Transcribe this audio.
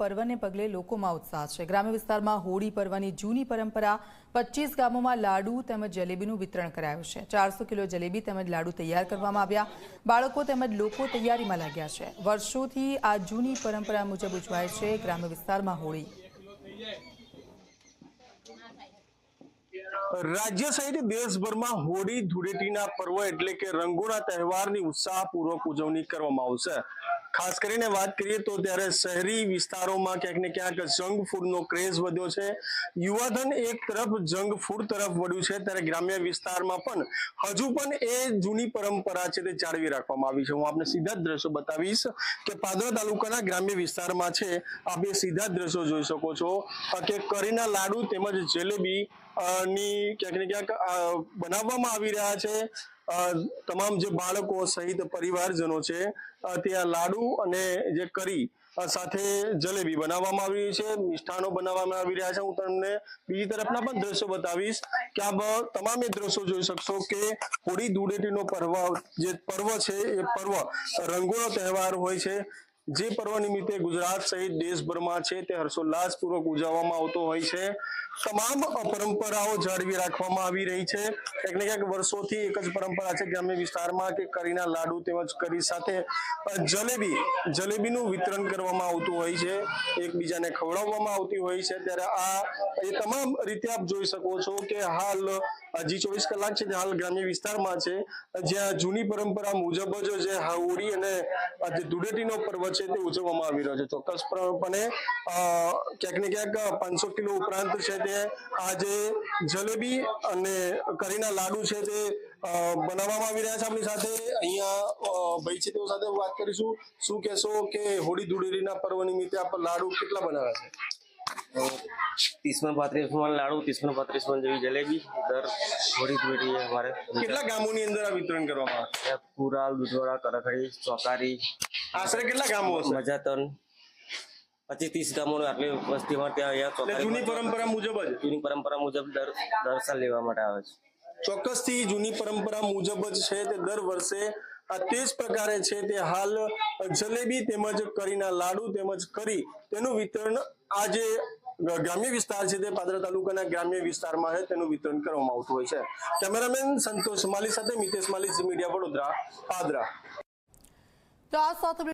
પર્વને પગલે લોકોમાં ઉત્સાહ છે. ગ્રામ્ય વિસ્તારમાં હોળી પર્વની જૂની પરંપરા પચીસ ગામોમાં લાડુ તેમજ જલેબીનું વિતરણ કરાયું છે. ચારસો કિલો જલેબી તેમજ લાડુ તૈયાર કરવામાં આવ્યા. બાળકો તેમજ લોકો તૈયારીમાં લાગ્યા છે. વર્ષોથી આ જૂની પરંપરા મુજબ ઉજવાય છે ગ્રામ્ય વિસ્તારમાં હોળી. રાજ્ય સહિત દેશભરમાં હોળી ધૂળેટીના પર્વ એટલે કે રંગોના તહેવારની ઉત્સાહપૂર્વક ઉજવણી કરવામાં આવશે. ખાસ કરીને વાત કરીએ તો ત્યારે શહેરી વિસ્તારોમાં ક્યાંક ને ક્યાંક જંક ફૂડનો ક્રેઝ વધ્યો છે. યુવાધન એક તરફ જંક ફૂડ તરફ વળ્યું છે, ત્યારે ગ્રામ્ય વિસ્તારમાં પણ હજુ પણ એ જૂની પરંપરા છે તે જાળવી રાખવામાં આવી છે. હું આપને સીધા દ્રશ્યો બતાવીશ કે પાદરા તાલુકાના ગ્રામ્ય વિસ્તારમાં છે. આપ એ સીધા દ્રશ્યો જોઈ શકો છો. કે કરીના લાડુ તેમજ જલેબી ની ક્યાંક ને ક્યાંક બનાવવામાં આવી રહ્યા છે. તમામ જે બાળકો સહિત પરિવારજનો છે ત્યાં લાડુ અને જે કરી સાથે જલેબી બનાવવામાં આવી રહી છે, મિષ્ઠાનો બનાવવામાં આવી રહ્યા છે. હું તમને બીજી તરફના પણ દ્રશ્યો બતાવીશ કે આ તમામ એ દ્રશ્યો જોઈ શકશો કે હોળી ધૂળેટીનો પર્વ, જે પર્વ છે એ પર્વ રંગોનો તહેવાર હોય છે. જે પર્વ નિમિત્તે ગુજરાત સહિત દેશભરમાં છે તે હર્ષોલ્લાસપૂર્વક ઉજવવામાં આવતો હોય છે. તમામ પરંપરાઓ જાળવી રાખવામાં આવી રહી છે. ક્યાંક ને ક્યાંક વર્ષોથી એક જ પરંપરા છે ગ્રામ્ય વિસ્તારમાં કે કરીના લાડુ તેમજ કરી સાથે જલેબી, જલેબીનું વિતરણ કરવામાં આવતું હોય છે. એકબીજાને ખવડાવવામાં આવતી હોય છે. ત્યારે આ, એ તમામ રીતે આપ જોઈ શકો છો કે હાલ હજી ચોવીસ કલાક છે તે હાલ ગ્રામ્ય વિસ્તારમાં છે. જ્યાં જૂની પરંપરા મુજબ જ જે હોળી અને ધૂળેટીનો પર્વ છે તે ઉજવવામાં આવી રહ્યો છે. ચોક્કસપણે ક્યાંક ને ક્યાંક પાંચસો કિલો ઉપરાંત છે તે આ જે જલેબી અને કરીના લાડુ છે તે બનાવવામાં આવી રહ્યા છે. આપણી સાથે અહીંયા ભાઈ છે તેઓ સાથે વાત કરીશું. શું કહેશો કે હોળી ધૂળેટીના પર્વ નિમિત્તે આપણે લાડુ કેટલા બનાવ્યા છે? ત્રીસમાં પાંત્રીસમાં લાડુ ત્રીસમાં પાંત્રીસમાં જેવી જલેબી દર થોડી પેટી અમારે. કેટલા ગામોની અંદર આ વિતરણ કરવામાં આવે કુરાલ દુધવાડા કરખડી ચોકારી આશરે કેટલા ગામો હશે? મજાતન. પચીસ ત્રીસ ગામો આટલી વસ્તીમાં ત્યાં અહીંયા જૂની પરંપરા મુજબ જ? જૂની પરંપરા મુજબ દર દર્શન લેવા માટે આવે છે. ચોક્કસથી જૂની પરંપરા મુજબ જ છે તે દર વર્ષે આ તે જ પ્રકારે છે તે હાલ જલેબી તેમજ કરીના લાડુ તેમજ કરી તેનું વિતરણ આજે ગ્રામ્ય વિસ્તાર છે તે પાદરા તાલુકાના ગ્રામ્ય વિસ્તારમાં છે, તેનું વિતરણ કરવામાં આવતું હોય છે. કેમેરામેન સંતોષ માલી સાથે મિતેશ માલી મીડિયા વડોદરા, પાદરા. તો આ સાથે